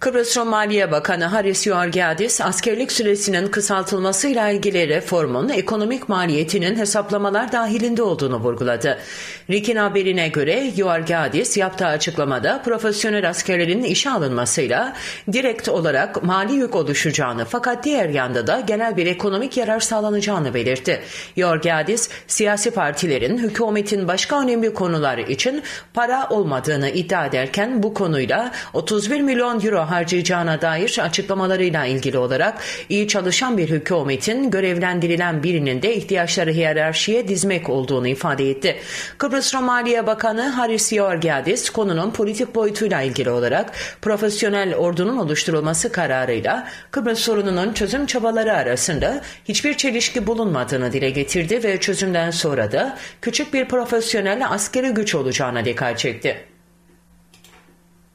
Kıbrıs Rum Maliye Bakanı Haris Yorgiadis, askerlik süresinin kısaltılmasıyla ilgili reformun ekonomik maliyetinin hesaplamalar dahilinde olduğunu vurguladı. Rikin haberine göre Yorgiadis yaptığı açıklamada profesyonel askerlerin işe alınmasıyla direkt olarak mali yük oluşacağını fakat diğer yanda da genel bir ekonomik yarar sağlanacağını belirtti. Yorgiadis, siyasi partilerin hükümetin başka önemli konular için para olmadığını iddia ederken bu konuyla 31 milyon euro harcayacağına dair açıklamalarıyla ilgili olarak iyi çalışan bir hükümetin görevlendirilen birinin de ihtiyaçları hiyerarşiye dizmek olduğunu ifade etti. Kıbrıs Rum Maliye Bakanı Haris Georgiadis konunun politik boyutuyla ilgili olarak profesyonel ordunun oluşturulması kararıyla Kıbrıs sorununun çözüm çabaları arasında hiçbir çelişki bulunmadığını dile getirdi ve çözümden sonra da küçük bir profesyonel askeri güç olacağına dikkat çekti.